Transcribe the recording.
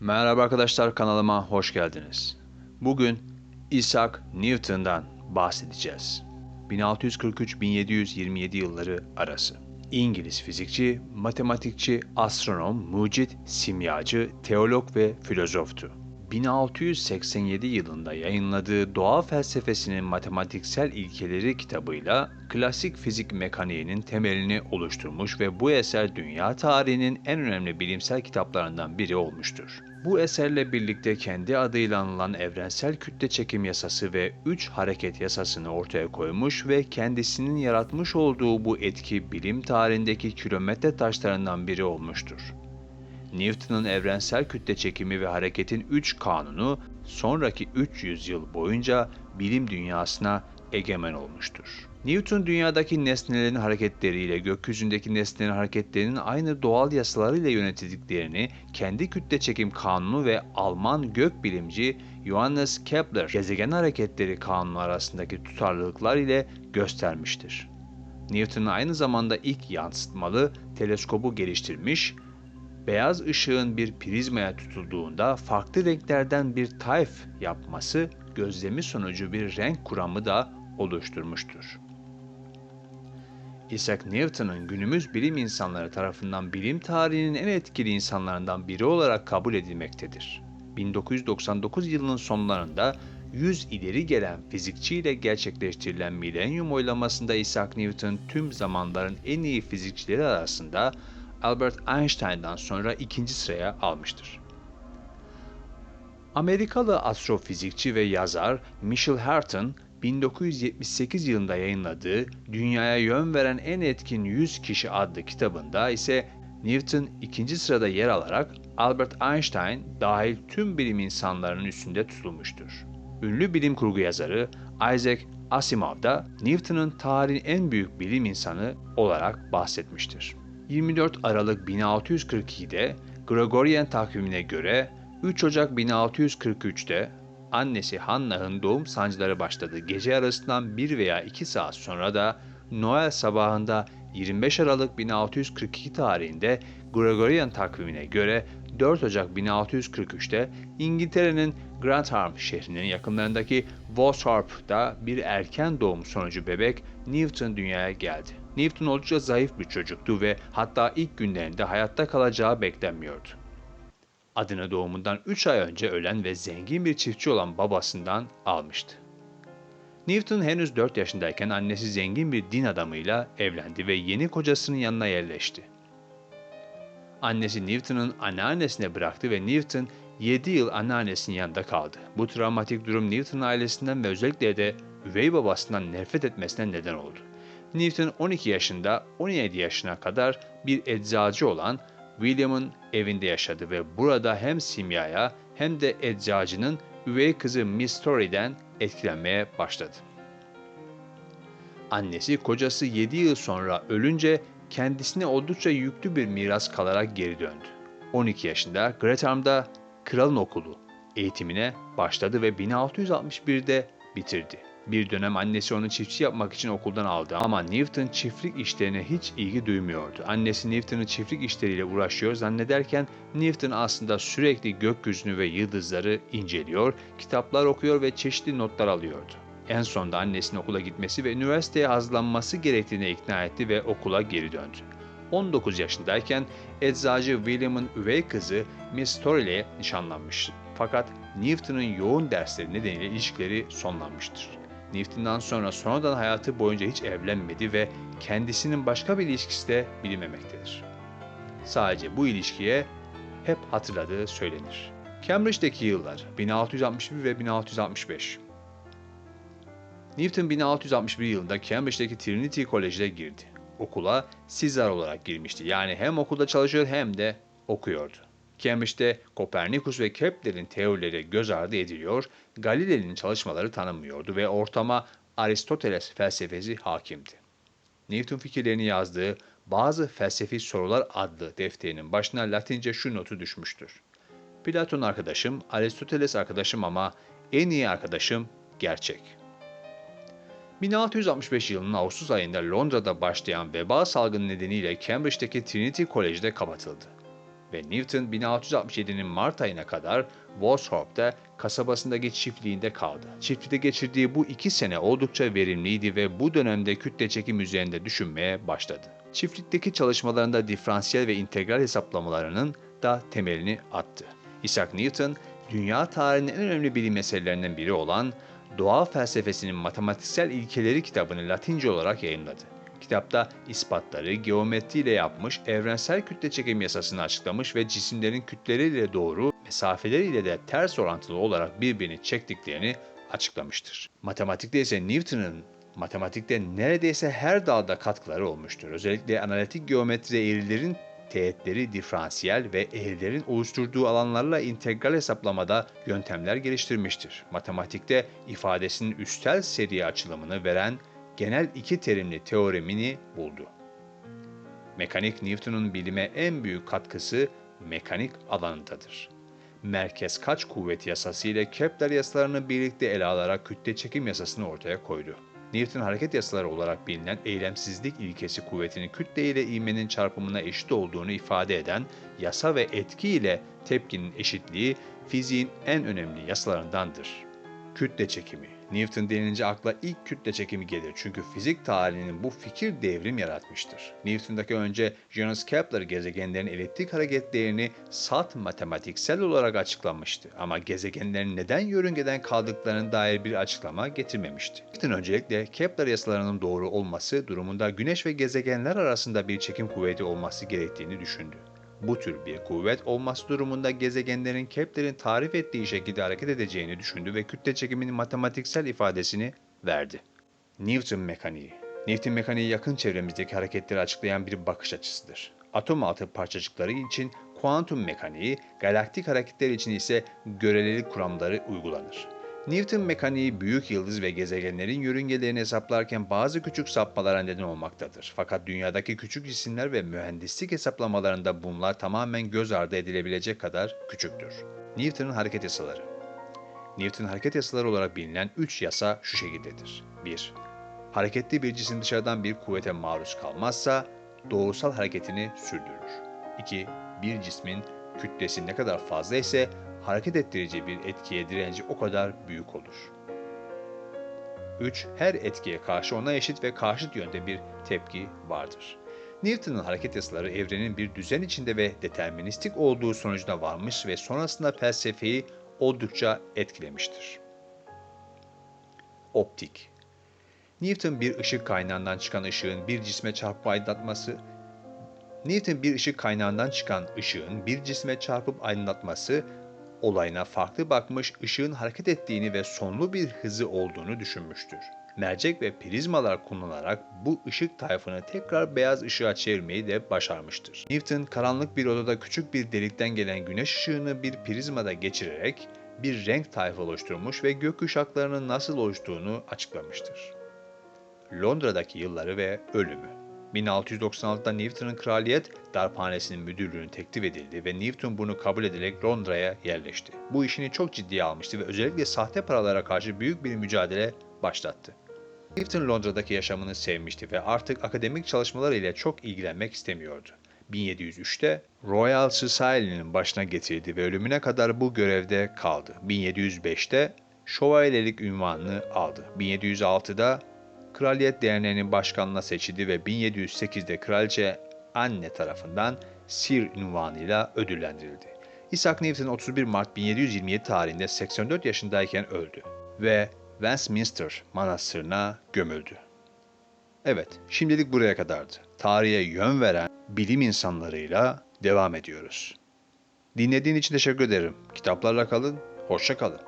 Merhaba arkadaşlar kanalıma hoş geldiniz. Bugün Isaac Newton'dan bahsedeceğiz. 1643-1727 yılları arası. İngiliz fizikçi, matematikçi, astronom, mucit, simyacı, teolog ve filozoftu. 1687 yılında yayınladığı Doğa Felsefesinin Matematiksel İlkeleri kitabıyla klasik fizik mekaniğinin temelini oluşturmuş ve bu eser dünya tarihinin en önemli bilimsel kitaplarından biri olmuştur. Bu eserle birlikte kendi adıyla anılan evrensel kütle çekim yasası ve üç hareket yasasını ortaya koymuş ve kendisinin yaratmış olduğu bu etki bilim tarihindeki kilometre taşlarından biri olmuştur. Newton'un evrensel kütle çekimi ve hareketin üç kanunu sonraki 300 yıl boyunca bilim dünyasına egemen olmuştur. Newton dünyadaki nesnelerin hareketleriyle gökyüzündeki nesnelerin hareketlerinin aynı doğal yasalarıyla yönetildiklerini kendi kütle çekim kanunu ve Alman gökbilimci Johannes Kepler gezegen hareketleri kanunu arasındaki tutarlılıklar ile göstermiştir. Newton aynı zamanda ilk yansıtmalı teleskobu geliştirmiş beyaz ışığın bir prizmaya tutulduğunda farklı renklerden bir tayf yapması gözlemi sonucu bir renk kuramı da oluşturmuştur. Isaac Newton'un günümüz bilim insanları tarafından bilim tarihinin en etkili insanlarından biri olarak kabul edilmektedir. 1999 yılının sonlarında 100 ileri gelen fizikçiyle gerçekleştirilen milenyum oylamasında Isaac Newton tüm zamanların en iyi fizikçileri arasında Albert Einstein'dan sonra ikinci sıraya almıştır. Amerikalı astrofizikçi ve yazar Michel Harton 1978 yılında yayınladığı Dünyaya Yön Veren En Etkin 100 Kişi adlı kitabında ise Newton ikinci sırada yer alarak Albert Einstein dahil tüm bilim insanlarının üstünde tutulmuştur. Ünlü bilim kurgu yazarı Isaac Asimov da Newton'un tarihin en büyük bilim insanı olarak bahsetmiştir. 24 Aralık 1642'de Gregorian takvimine göre 3 Ocak 1643'te annesi Hannah'ın doğum sancıları başladı. Gece arasından 1 veya 2 saat sonra da Noel sabahında 25 Aralık 1642 tarihinde Gregorian takvimine göre 4 Ocak 1643'te İngiltere'nin Grantham şehrinin yakınlarındaki Woolsthorpe'da bir erken doğum sonucu bebek Newton dünyaya geldi. Newton oldukça zayıf bir çocuktu ve hatta ilk günlerinde hayatta kalacağı beklenmiyordu. Adını doğumundan 3 ay önce ölen ve zengin bir çiftçi olan babasından almıştı. Newton henüz 4 yaşındayken annesi zengin bir din adamıyla evlendi ve yeni kocasının yanına yerleşti. Annesi Newton'un anneannesine bıraktı ve Newton 7 yıl anneannesinin yanında kaldı. Bu travmatik durum Newton ailesinden ve özellikle de üvey babasından nefret etmesine neden oldu. Newton 12 yaşında 17 yaşına kadar bir eczacı olan William'ın evinde yaşadı ve burada hem simyaya hem de eczacının üvey kızı Miss Story'den etkilenmeye başladı. Annesi kocası 7 yıl sonra ölünce kendisine oldukça yüklü bir miras kalarak geri döndü. 12 yaşında Gretham'da Kralın Okulu eğitimine başladı ve 1661'de bitirdi. Bir dönem annesi onu çiftçi yapmak için okuldan aldı ama Newton çiftlik işlerine hiç ilgi duymuyordu. Annesi Newton'un çiftlik işleriyle uğraşıyor zannederken Newton aslında sürekli gökyüzünü ve yıldızları inceliyor, kitaplar okuyor ve çeşitli notlar alıyordu. En sonunda annesinin okula gitmesi ve üniversiteye hazırlanması gerektiğine ikna etti ve okula geri döndü. 19 yaşındayken eczacı William'ın üvey kızı Miss Story ile nişanlanmış. Fakat Newton'un yoğun dersleri nedeniyle ilişkileri sonlanmıştır. Newton'dan sonra sonradan hayatı boyunca hiç evlenmedi ve kendisinin başka bir ilişkisi de bilinmemektedir. Sadece bu ilişkiye hep hatırladığı söylenir. Cambridge'deki yıllar 1661 ve 1665 Newton 1661 yılında Cambridge'deki Trinity College'e girdi. Okula Caesar olarak girmişti. Yani hem okulda çalışıyor hem de okuyordu. Cambridge'de Kopernikus ve Kepler'in teorileri göz ardı ediliyor, Galile'nin çalışmaları tanınmıyordu ve ortama Aristoteles felsefesi hakimdi. Newton fikirlerini yazdığı Bazı Felsefi Sorular adlı defterinin başına Latince şu notu düşmüştür. Platon arkadaşım, Aristoteles arkadaşım ama en iyi arkadaşım gerçek. 1665 yılının Ağustos ayında Londra'da başlayan veba salgını nedeniyle Cambridge'deki Trinity College'de kapatıldı. Ve Newton 1667'nin Mart ayına kadar Worsthorpe'da kasabasındaki çiftliğinde kaldı. Çiftlikte geçirdiği bu iki sene oldukça verimliydi ve bu dönemde kütle çekim üzerinde düşünmeye başladı. Çiftlikteki çalışmalarında diferansiyel ve integral hesaplamalarının da temelini attı. Isaac Newton, dünya tarihinin en önemli bilim meselelerinden biri olan Doğa Felsefesinin Matematiksel İlkeleri kitabını Latince olarak yayınladı. Kitapta ispatları geometriyle yapmış, evrensel kütle çekim yasasını açıklamış ve cisimlerin kütleleriyle doğru, mesafeleriyle de ters orantılı olarak birbirini çektiklerini açıklamıştır. Matematikte ise Newton'un matematikte neredeyse her dalda katkıları olmuştur. Özellikle analitik geometride eğrilerin teğetleri diferansiyel ve eğrilerin oluşturduğu alanlarla integral hesaplamada yöntemler geliştirmiştir. Matematikte ifadesinin üstel seri açılımını veren genel iki terimli teoremini buldu. Mekanik Newton'un bilime en büyük katkısı mekanik alanındadır. Merkez kaç kuvvet yasası ile Kepler yasalarını birlikte ele alarak kütle çekim yasasını ortaya koydu. Newton hareket yasaları olarak bilinen eylemsizlik ilkesi kuvvetinin kütle ile ivmenin çarpımına eşit olduğunu ifade eden yasa ve etki ile tepkinin eşitliği fiziğin en önemli yasalarındandır. Kütle çekimi. Newton denilince akla ilk kütle çekimi gelir çünkü fizik tarihinin bu fikir devrim yaratmıştır. Newton'daki önce Johannes Kepler gezegenlerin eliptik hareketlerini salt matematiksel olarak açıklamıştı ama gezegenlerin neden yörüngeden kaldıklarına dair bir açıklama getirmemişti. Newton öncelikle Kepler yasalarının doğru olması durumunda güneş ve gezegenler arasında bir çekim kuvveti olması gerektiğini düşündü. Bu tür bir kuvvet olması durumunda gezegenlerin Kepler'in tarif ettiği şekilde hareket edeceğini düşündü ve kütle çekiminin matematiksel ifadesini verdi. Newton mekaniği Newton mekaniği yakın çevremizdeki hareketleri açıklayan bir bakış açısıdır. Atom altı parçacıkları için kuantum mekaniği, galaktik hareketler için ise görelilik kuramları uygulanır. Newton mekaniği büyük yıldız ve gezegenlerin yörüngelerini hesaplarken bazı küçük sapmalara neden olmaktadır. Fakat dünyadaki küçük cisimler ve mühendislik hesaplamalarında bunlar tamamen göz ardı edilebilecek kadar küçüktür. Newton'un hareket yasaları Newton'un hareket yasaları olarak bilinen 3 yasa şu şekildedir. 1. Hareketli bir cisim dışarıdan bir kuvvete maruz kalmazsa doğrusal hareketini sürdürür. 2. Bir cismin kütlesi ne kadar fazla ise hareket ettirici bir etkiye direnci o kadar büyük olur. 3. Her etkiye karşı ona eşit ve karşıt yönde bir tepki vardır. Newton'un hareket yasaları evrenin bir düzen içinde ve deterministik olduğu sonucuna varmış ve sonrasında felsefeyi oldukça etkilemiştir. Optik Newton bir ışık kaynağından çıkan ışığın bir cisme çarpıp aydınlatması Newton bir ışık kaynağından çıkan ışığın bir cisme çarpıp aydınlatması olayına farklı bakmış, ışığın hareket ettiğini ve sonlu bir hızı olduğunu düşünmüştür. Mercek ve prizmalar kullanılarak bu ışık tayfını tekrar beyaz ışığa çevirmeyi de başarmıştır. Newton karanlık bir odada küçük bir delikten gelen güneş ışığını bir prizmada geçirerek bir renk tayfı oluşturmuş ve gökkuşaklarının nasıl oluştuğunu açıklamıştır. Londra'daki yılları ve ölümü 1696'da Newton'un kraliyet darphanesinin müdürlüğünü teklif edildi ve Newton bunu kabul ederek Londra'ya yerleşti. Bu işini çok ciddiye almıştı ve özellikle sahte paralara karşı büyük bir mücadele başlattı. Newton Londra'daki yaşamını sevmişti ve artık akademik çalışmalar ile çok ilgilenmek istemiyordu. 1703'te Royal Society'nin başına getirdi ve ölümüne kadar bu görevde kaldı. 1705'te şövalyelik ünvanını aldı. 1706'da Kraliyet Derneği'nin başkanına seçildi ve 1708'de Kraliçe Anne tarafından Sir ünvanıyla ödüllendirildi. Isaac Newton 31 Mart 1727 tarihinde 84 yaşındayken öldü ve Westminster Manastırı'na gömüldü. Evet, şimdilik buraya kadardı. Tarihe yön veren bilim insanlarıyla devam ediyoruz. Dinlediğin için teşekkür ederim. Kitaplarla kalın, hoşça kalın.